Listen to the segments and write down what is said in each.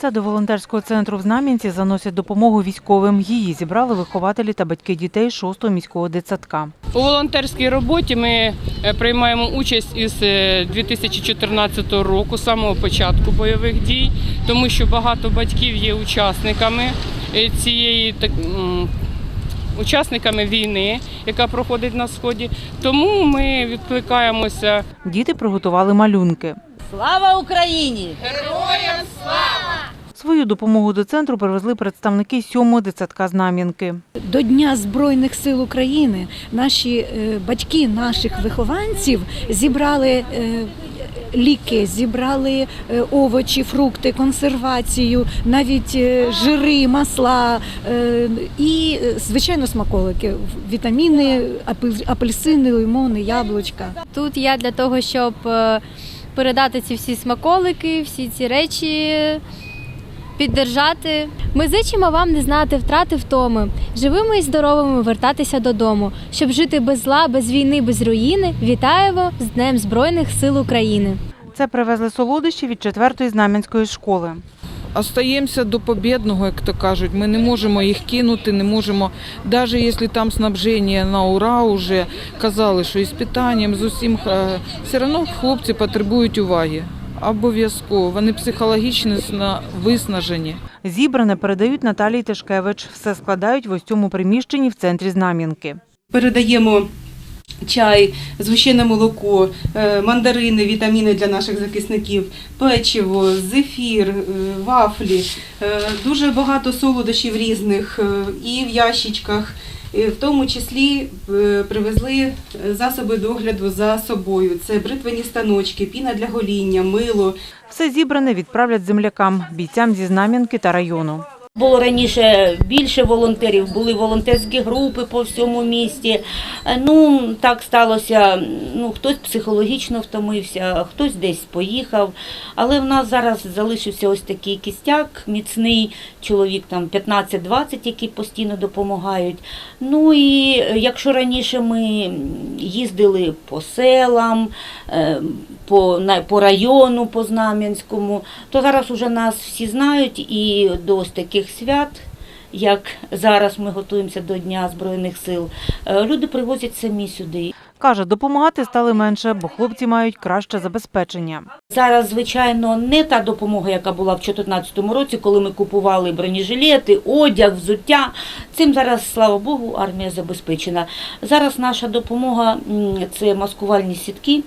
Це до волонтерського центру в Знам'янці заносять допомогу військовим. Її зібрали вихователі та батьки дітей 6-го міського дитсадка. У волонтерській роботі ми е, приймаємо участь із е, 2014 року, з самого початку бойових дій, тому що багато батьків є учасниками е, цієї учасниками війни, яка проходить на сході. Тому ми відкликаємося Діти приготували малюнки. Слава Україні! Героям слава! Свою допомогу до центру привезли представники 7-го дитсадка Знам'янки. До Дня Збройних сил України наші е, батьки наших вихованців зібрали е, ліки, зібрали е, овочі, фрукти, консервацію, навіть жири, масла і, звичайно, смаколики, вітаміни, апель- апельсини, лимони, яблучка. Тут я для того, щоб передати ці всі смаколики, всі ці речі, піддержати. Ми зичимо вам не знати втрати втоми, живими і здоровими вертатися додому, щоб жити без зла, без війни, без руїни. Вітаємо з Днем Збройних сил України. Це привезли солодощі від 4-ї Знам'янської школи. Остаємося до побєдного, як то кажуть. Ми не можемо їх кинути, не можемо, навіть якщо там снабження на ура вже казали, що із питанням, з усім, е, все одно хлопці потребують уваги. Обов'язково. Вони психологічно виснажені. Зібране передають Наталії Тишкевич. Все складають в ось цьому приміщенні в центрі Знам'янки. Передаємо чай, згущене молоко, е, мандарини, вітаміни для наших захисників, печиво, зефір, е, вафлі, е, дуже багато солодощів різних і в ящичках. В тому числі привезли засоби догляду за собою. Це бритвені станочки, піна для гоління, мило, Все зібране відправлять землякам, бійцям зі Знам'янки та району. Було раніше більше волонтерів, були волонтерські групи по всьому місті. Е, Ну так сталося. Ну хтось психологічно втомився, хтось десь поїхав. Але в нас зараз залишився ось такий кістяк міцний, чоловік там 15-20, які постійно допомагають. Ну і якщо раніше ми їздили по селам, е, по, по району, по Знам'янському, то зараз уже нас всі знають і до ось таких свят, як зараз ми готуємося до Дня Збройних сил, е, люди привозять самі сюди. Каже, допомагати стали менше, бо хлопці мають краще забезпечення. Зараз, звичайно, не та допомога, яка була в 2014 році, коли ми купували бронежилети, одяг, взуття. Цим зараз, слава Богу, армія забезпечена. Зараз наша допомога це маскувальні сітки,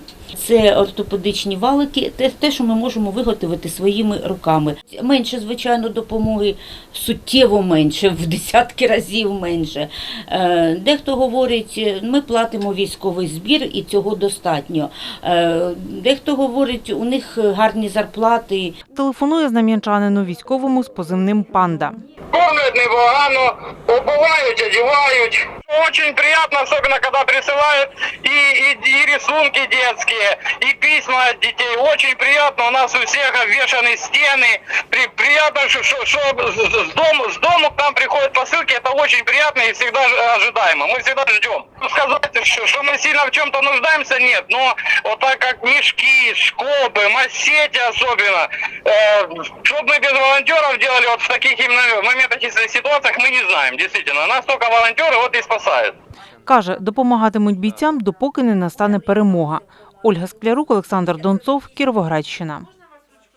це ортопедичні валики, те, що ми можемо виготовити своїми руками. Менше, звичайно, допомоги, суттєво менше, в десятки разів менше. Е, Дехто говорить, ми платимо військовий збір і цього достатньо. Е, Дехто говорить, у них гарні зарплати. Телефонує знам'янчанину військовому з позивним «Панда». кормят непогано, обувають, одевают. Очень приятно, особенно когда присылают и, и, и рисунки детские, и письма от детей. Очень приятно, у нас у всех обвешаны стены. При, приятно, что, что, что с, дому, с дому к нам приходят посылки, это очень приятно и всегда ожидаемо. Мы всегда ждем. Сказать, что, что мы сильно в чем-то нуждаемся, нет. Но вот так как мешки, шкобы, массети особенно, чтобы мы без волонтеров делали вот в таких именно моментах и ситуациях, мы не знаем, действительно. Нас только волонтеры вот и спасают. Каже, допомагатимуть бійцям, допоки не настане перемога. Ольга Склярук, Олександр Донцов, Кіровоградщина.